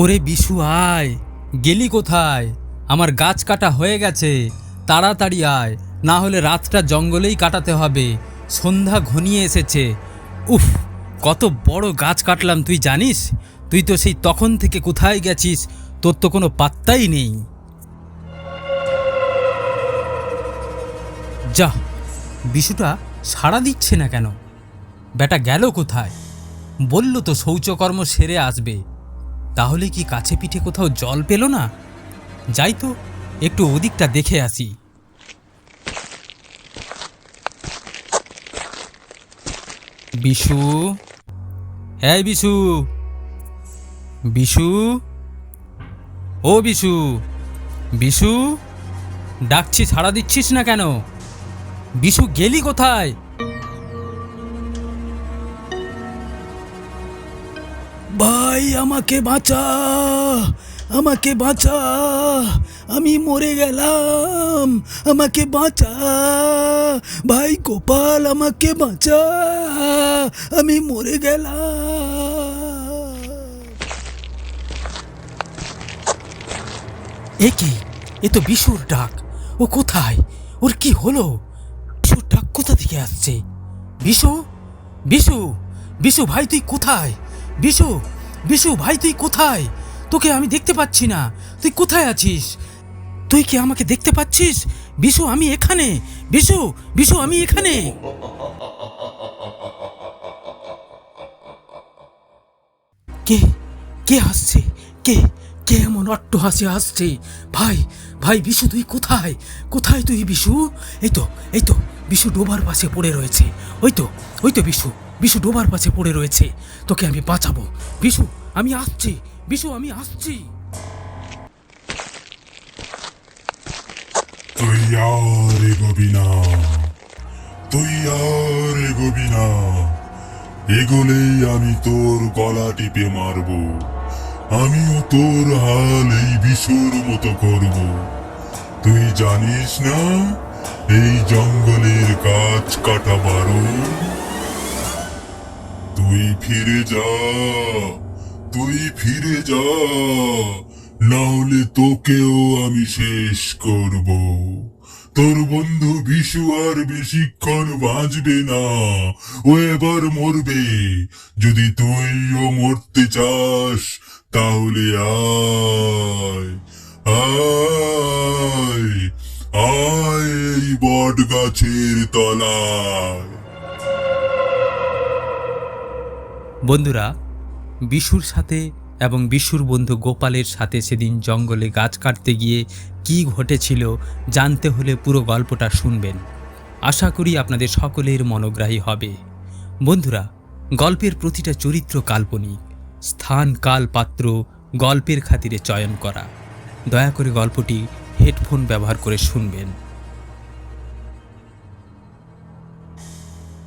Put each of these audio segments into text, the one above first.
ওরে বিশু আয়, গেলি কোথায়? আমার গাছ কাটা হয়ে গেছে, তাড়াতাড়ি আয়, না হলে রাতটা জঙ্গলেই কাটাতে হবে। সন্ধ্যা ঘনিয়ে এসেছে। উফ, কত বড় গাছ কাটলাম তুই জানিস? তুই তো সেই তখন থেকে কোথায় গেছিস, তোর তো কোনো পাত্তাই নেই। যা, বিশুটা সাড়া দিচ্ছে না কেন? বেটা গেল কোথায়? বলল তো শৌচকর্ম সেরে আসবে। তাহলে কি কাছে পিঠে কোথাও জল পেল না? যাই তো, একটু ওদিকটা দেখে আসি। বিশু? হ্যাঁ বিশু। বিশু? ও বিশু। বিশু? ডাকছি সাড়া দিচ্ছিস না কেন? বিশু, গেলি কোথায়? ভাই, আমাকে বাঁচা আমাকে বাঁচা, আমি মরে গেলাম, আমাকে বাঁচা। ভাই, গোপাল, আমাকে বাঁচা, আমি মরে গেলাম। এ কি? এ তো বিশুর ডাক। ও কোথায়? ওর কি হলো? বিশুর ডাক কোথা থেকে আসছে? বিশু? বিশু? বিশু, ভাই, তুই কোথায়? বিশু বিশু, ভাই, তুই কোথায়? তোকে আমি দেখতে পাচ্ছি না। তুই কোথায় আছিস? তুই কি আমাকে দেখতে পাচ্ছিস? বিশু, আমি এখানে। বিশু বিশু, আমি এখানে। কে? কে হাসছে কে? কে এমন অট্ট হাসি হাসছে ভাই ভাই, বিশু, তুই কোথায়? কোথায় তুই, বিশু? এই তো এই তো, বিশু ডোবার পাশে পড়ে রয়েছে। ওই তো ওই তো, বিশু। বিশু ডোবার পাশে পড়ে রয়েছে। তোকে আমি বাঁচাবো। বিশু, আমি আসছি। বিশু, আমি আসছি। তুই আর এগোবি না। তুই আর এগোবি না। এগোলেই আমি তোর গলা টিপে মারব। আমিও তোর হাল এই বিশুর মতো করব। তুই জানিস না, এই জঙ্গলের গাছ কাটা বারণ তুই ফিরে যা, তুই ফিরে যা, নাহলে তোকেও আমি শেষ করব। তোর বন্ধু বিশু আর বেশিক্ষণ বাঁচবে না, ও এবার মরবে। যদি তুইও মরতে চাস, তাহলে আয় আয় আয় বট গাছের তলায়। বন্ধুরা, বিশুর সাথে এবং বিশুর বন্ধু গোপালের সাথে সেদিন জঙ্গলে গাছ কাটতে গিয়ে কি ঘটেছিল জানতে হলে পুরো গল্পটা শুনবেন। আশা করি আপনাদের সকলের মনোগ্রাহী হবে। বন্ধুরা, গল্পের প্রতিটা চরিত্র কাল্পনিক। স্থান কাল পাত্র গল্পের খাতিরে চয়ন করা। দয়া করে গল্পটি হেডফোন ব্যবহার করে শুনবেন।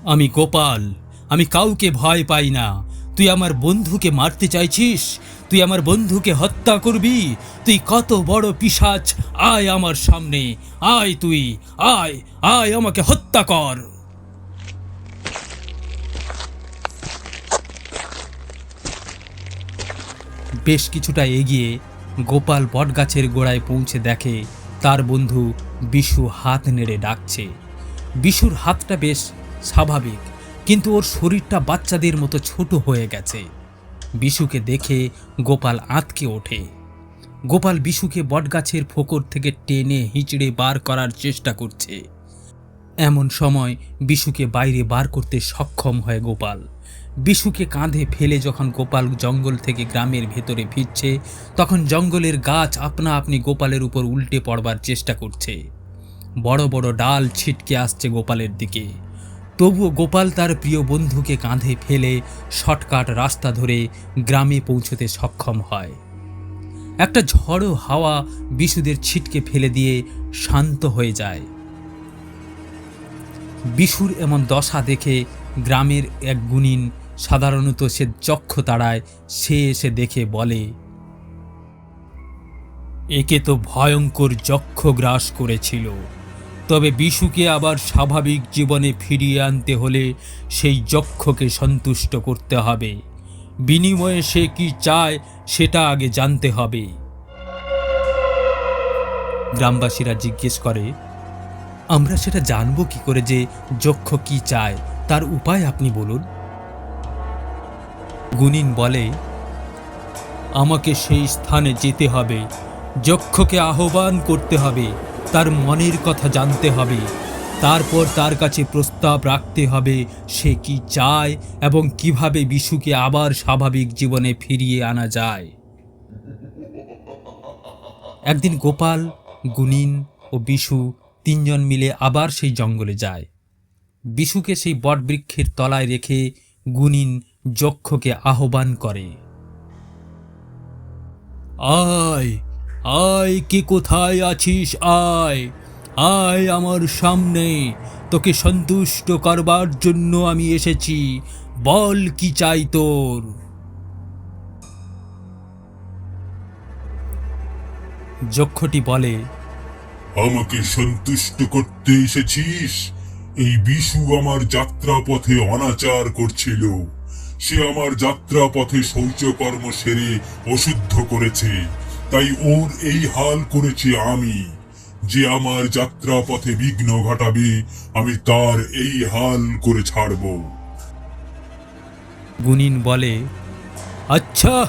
আমি গোপাল, আমি কাউকে ভয় পাই না। তুই আমার বন্ধুকে মারতে চাইছিস? তুই আমার বন্ধুকে হত্যা করবি? তুই কত বড় পিশাচ? আয় আমার সামনে। আয় তুই। আয়। আয় আমাকে হত্যা কর। বেশ কিছুটা এগিয়ে গোপাল বটগাছের গোড়ায় পৌঁছে দেখে তার বন্ধু বিশু হাত নেড়ে ডাকছে। বিশুর হাতটা বেশ স্বাভাবিক। কিন্তু ওর শরীরটা বাচ্চাদের মতো ছোট হয়ে গেছে। বিশুকে দেখে গোপাল আঁতকে ওঠে। গোপাল বিশুকে বটগাছের ফোকর থেকে টেনে হিঁচড়ে বার করার চেষ্টা করছে। এমন সময় বিশুকে বাইরে বার করতে সক্ষম হয় গোপাল। বিশুকে কাঁধে ফেলে যখন গোপাল জঙ্গল থেকে গ্রামের ভেতরে ফিরছে, তখন জঙ্গলের গাছ আপনা আপনি গোপালের উপর উল্টে পড়বার চেষ্টা করছে। বড় বড় ডাল ছিটকে আসছে গোপালের দিকে। তবুও গোপাল তার প্রিয় বন্ধুকে কাঁধে ফেলে শর্টকাট রাস্তা ধরে গ্রামে পৌঁছতে সক্ষম হয়। একটা ঝড়ো হাওয়া বিশুদের ছিটকে ফেলে দিয়ে শান্ত হয়ে যায়। বিশুর এমন দশা দেখে গ্রামের এক গুণিন সাধারণত সে চক্ষ তাড়ায়, সে এসে দেখে বলে, একে তো ভয়ঙ্কর যক্ষ গ্রাস করেছিল। তবে বিশুকে আবার স্বাভাবিক জীবনে ফিরিয়ে আনতে হলে সেই যক্ষকে সন্তুষ্ট করতে হবে। বিনিময়ে সে কি চায়, সেটা আগে জানতে হবে। গ্রামবাসীরা জিজ্ঞেস করে, আমরা সেটা জানব কি করে যে যক্ষ কি চায়? তার উপায় আপনি বলুন। গুনিন বলে, আমাকে সেই স্থানে যেতে হবে। যক্ষকে আহ্বান করতে হবে। তার মনের কথা জানতে হবে। তারপর তার কাছে প্রস্তাব রাখতে হবে, সে কি চায় এবং কীভাবে বিশুকে আবার স্বাভাবিক জীবনে ফিরিয়ে আনা যায়। একদিন গোপাল গুনিন ও বিশু তিনজন মিলে আবার সেই জঙ্গলে যায়। বিশুকে সেই বটবৃক্ষের তলায় রেখে গুনিন যক্ষকে আহ্বান করে। আয় আয় কে কোথায় আছিস আয়? আয় আমার সামনে। তোকে সন্তুষ্ট করবার জন্য আমি এসেছি। বল কি চাই তোর? যক্ষটি বলে, আমাকে সন্তুষ্ট করতে এসেছিস? এই বিশু আমার যাত্রা পথে অনাচার করছিল। সে আমার যাত্রা পথে শৌচকর্ম সেরে অশুদ্ধ করেছে। তাই ওর এই হাল করেছি আমি। যে আমার যাত্রা পথে বিঘ্ন ঘটাবে, আমি তার এই হাল করে ছাড়ব। গুনিন বলে আচ্ছা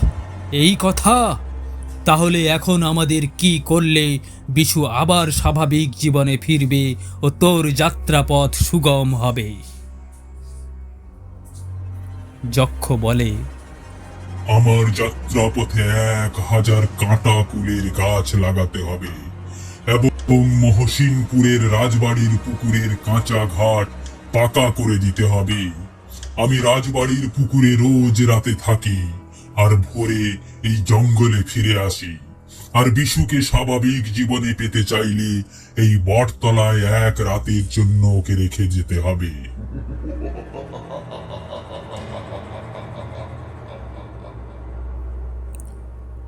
এই কথা। তাহলে এখন আমাদের কি করলে বিশু আবার স্বাভাবিক জীবনে ফিরবে ও তোর যাত্রাপথ সুগম হবে? যক্ষ বলে আমার যাত্রা পথে এক হাজার কাঁটা কুলের গাছ লাগাতে হবে এবং মহসিনপুরের রাজবাড়ির পুকুরের কাঁচা ঘাট পাকা করে দিতে হবে। আমি রাজবাড়ির পুকুরে রোজ রাতে থাকি আর ভোরে এই জঙ্গলে ফিরে আসি। আর বিশুকে স্বাভাবিক জীবনে পেতে চাইলে এই বটতলায় এক রাতের জন্য ওকে রেখে যেতে হবে।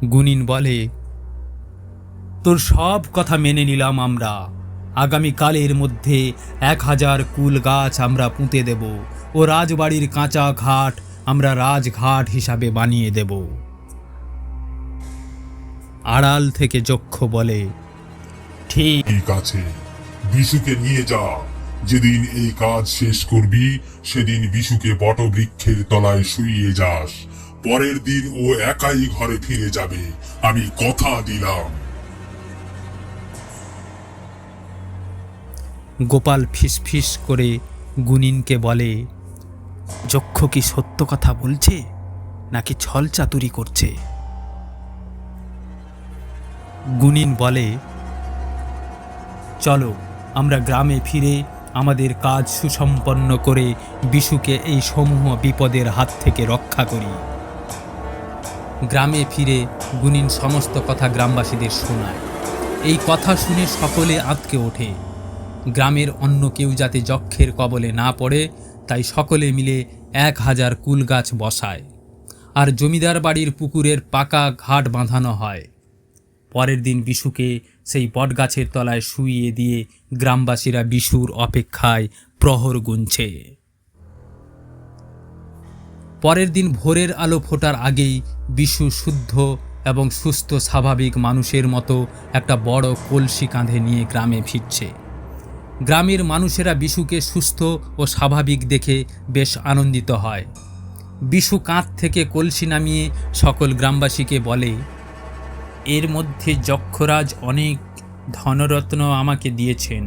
গুনিন বলে, তোর সব কথা মেনে নিলাম আমরা। আগামী কালের মধ্যে এক হাজার কুল গাছ আমরা পুঁতে দেব ও রাজবাড়ির কাঁচা ঘাট আমরা রাজঘাট হিসাবে বানিয়ে দেব। আড়াল থেকে যক্ষ বলে, ঠিক। ঠিক আছে, বিশুকে নিয়ে যা। যেদিন এই কাজ শেষ করবি, সেদিন বিশুকে বটবৃক্ষের তলায় শুইয়ে যাস। পরের দিন ও একাই ঘরে ফিরে যাবে। আমি কথা দিলাম। গোপাল ফিসফিস করে গুনিনকে বলে, যক্ষ কি সত্য কথা বলছে, নাকি ছল চাতুরি করছে? গুনিন বলে, চলো, আমরা গ্রামে ফিরে আমাদের কাজ সুসম্পন্ন করে বিশুকে এই সমূহ বিপদের হাত থেকে রক্ষা করি। গ্রামে ফিরে গুনিন সমস্ত কথা গ্রামবাসীদের শোনায়। এই কথা শুনে সকলে আঁতকে ওঠে। গ্রামের অন্য কেউ যাতে যক্ষের কবলে না পড়ে, তাই সকলে মিলে এক হাজার কুল গাছ বসায়। আর জমিদার বাড়ির পুকুরের পাকা ঘাট বাঁধানো হয়। পরের দিন বিশুকে সেই বটগাছের তলায় শুইয়ে দিয়ে গ্রামবাসীরা বিশুর অপেক্ষায় প্রহর গুনছে। পরের দিন ভোরের আলো ফোটার আগেই বিশু শুদ্ধ এবং সুস্থ স্বাভাবিক মানুষের মতো একটা বড় কলসি কাঁধে নিয়ে গ্রামে ফিরছে। গ্রামের মানুষেরা বিশুকে সুস্থ ও স্বাভাবিক দেখে বেশ আনন্দিত হয়। বিশু কাঁধ থেকে কলসি নামিয়ে সকল গ্রামবাসীকে বলে, এর মধ্যে যক্ষরাজ অনেক ধনরত্ন আমাকে দিয়েছেন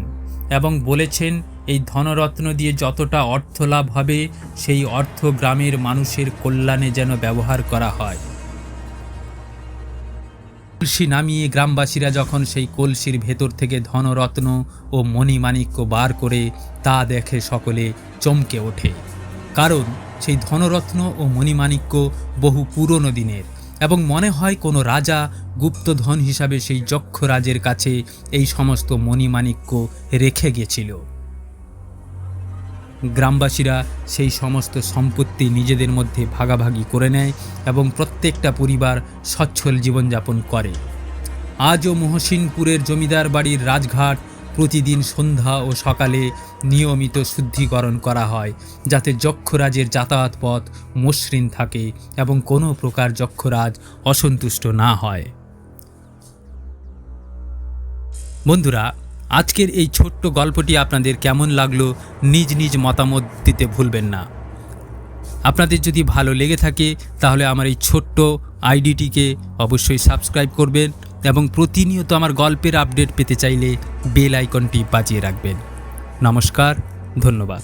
এবং বলেছেন এই ধনরত্ন দিয়ে যতটা অর্থ লাভ হবে, সেই অর্থ গ্রামের মানুষের কল্যাণে যেন ব্যবহার করা হয়। কলসি নামিয়ে গ্রামবাসীরা যখন সেই কলসির ভেতর থেকে ধনরত্ন ও মণিমাণিক্য বার করে, তা দেখে সকলে চমকে ওঠে। কারণ সেই ধনরত্ন ও মণিমাণিক্য বহু পুরনো দিনের এবং মনে হয় কোনো রাজা গুপ্তধন হিসাবে সেই যক্ষরাজের কাছে এই সমস্ত মণিমাণিক্য রেখে গেছিল। গ্রামবাসীরা সেই সমস্ত সম্পত্তি নিজেদের মধ্যে ভাগাভাগি করে নেয় এবং প্রত্যেকটা পরিবার সচ্ছল জীবনযাপন করে। আজও মহসিনপুরের জমিদার বাড়ির রাজঘাট প্রতিদিন সন্ধ্যা ও সকালে নিয়মিত শুদ্ধিকরণ করা হয়, যাতে যক্ষরাজের যাতায়াত পথ মসৃণ থাকে এবং কোনো প্রকার যক্ষরাজ অসন্তুষ্ট না হয়। বন্ধুরা আজকের এই ছোট্ট গল্পটি আপনাদের কেমন লাগল নিজ নিজ মতামত দিতে ভুলবেন না। আপনাদের যদি ভালো লেগে থাকে, তাহলে আমার এই ছোট্ট আইডিটিকে অবশ্যই সাবস্ক্রাইব করবেন এবং প্রতিনিয়ত আমার গল্পের আপডেট পেতে চাইলে বেল আইকনটি বাজিয়ে রাখবেন। নমস্কার, ধন্যবাদ।